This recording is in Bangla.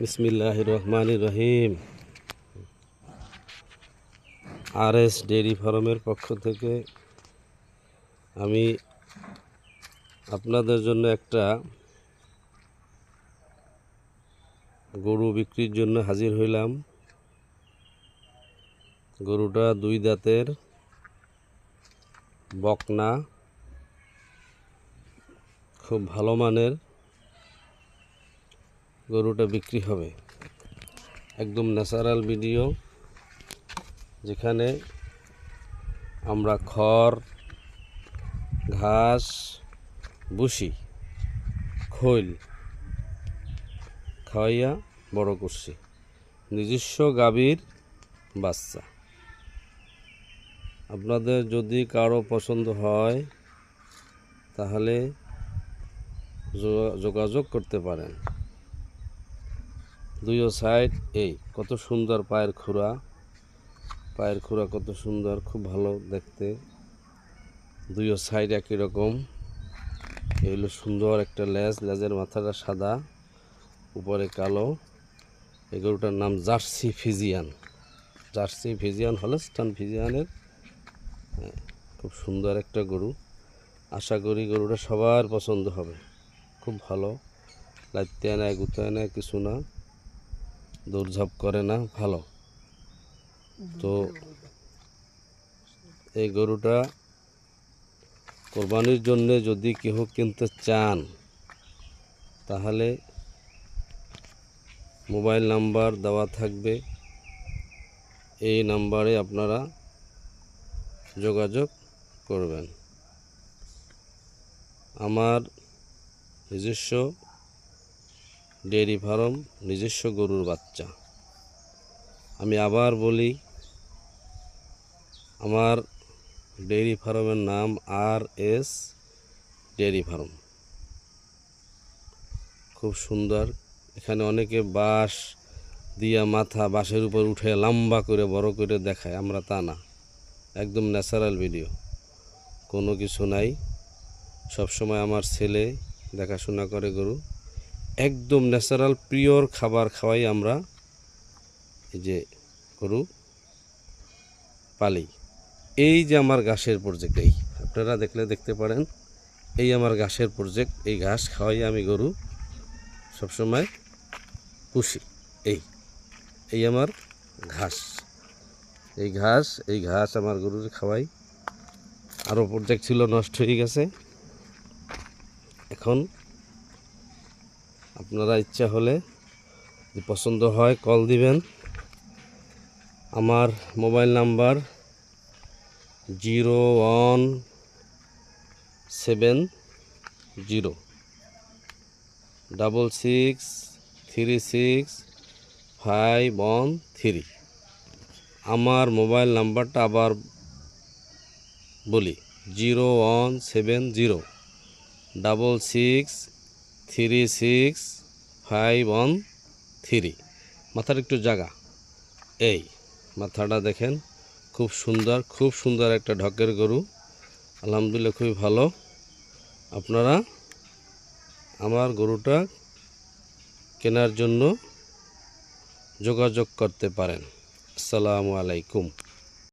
বিসমিল্লাহ রহমান রহিম আর এস ডেয়ারি ফার্মের পক্ষ থেকে আমি আপনাদের জন্য একটা গরু বিক্রির জন্য হাজির হইলাম। গরুটা দুই দাঁতের বকনা, খুব ভালো মানের। গরুটা বিক্রি হবে। একদম ন্যাচারাল ভিডিও, যেখানে আমরা খড়, ঘাস বুসি খৈল খাওয়াইয়া বড় করছি। নিজস্ব গাভীর বাচ্চা। আপনাদের যদি কারও পছন্দ হয়, তাহলে যোগা- যোগাযোগ করতে পারেন। দুইও সাইড এই কত সুন্দর পায়ের খুরা পায়ের খুরা কত সুন্দর খুব ভালো দেখতে। দুইও সাইড একই রকম। এই হলো সুন্দর একটা লেজ লেজের মাথাটা সাদা উপরে কালো। এই গরুটার নাম Jersey Friesian. Jersey Friesian Holstein ফিজিয়ানের হ্যাঁ, খুব সুন্দর একটা গরু। আশা করি গরুটা সবার পছন্দ হবে। খুব ভালো। লাইতে নেয় গুতায় নেয় কিছু না। দৌড়ঝাঁপ করে না, ভালো। তো এই গরুটা কোরবানির জন্য যদি কেহ কিনতে চান, তাহলে মোবাইল নাম্বার দেওয়া থাকবে। এই নাম্বারে আপনারা যোগাযোগ করবেন। আমার নিজস্ব ডেয়ারি ফার্ম, নিজস্ব গরুর বাচ্চা। আমি আবার বলি, আমার ডেয়ারি ফার্মের নাম আর এস ডেয়ারি ফার্ম। খুব সুন্দর। এখানে অনেকে বাঁশ দিয়া মাথা বাঁশের উপর উঠে লম্বা করে, বড় করে দেখায়। আমরা তা না। একদম ন্যাচারাল ভিডিও। কোনো কিছু নাই। সবসময় আমার ছেলে দেখাশোনা করে গরু। একদম ন্যাচারাল, পিওর খাবার খাওয়াই আমরা এই যে গরু পালি। এই যে আমার ঘাসের প্রজেক্ট এই। আপনারা দেখলে দেখতে পারেন, এই আমার ঘাসের প্রজেক্ট এই ঘাস খাওয়াই আমি গরু সবসময় পুষি। এই এই আমার ঘাস। এই ঘাস এই ঘাস আমার গরুর খাওয়াই। আরও প্রজেক্ট ছিল নষ্ট হয়ে গেছে। এখন আপনারা ইচ্ছা হলে পছন্দ হয় কল দিবেন। আমার mobile number zero one seven zero. Double six three six five one three. আমার মোবাইল নাম্বারটা আবার বলি, zero one seven zero. Double six three six five one three মাথার একটু জায়গা। এই মাথাটা দেখেন, খুব সুন্দর খুব সুন্দর একটা ঢকের গরু। আলহামদুলিল্লাহ খুবই ভালো। আপনারা আমার গরুটা কেনার জন্য যোগাযোগ করতে পারেন। আসসালামু আলাইকুম।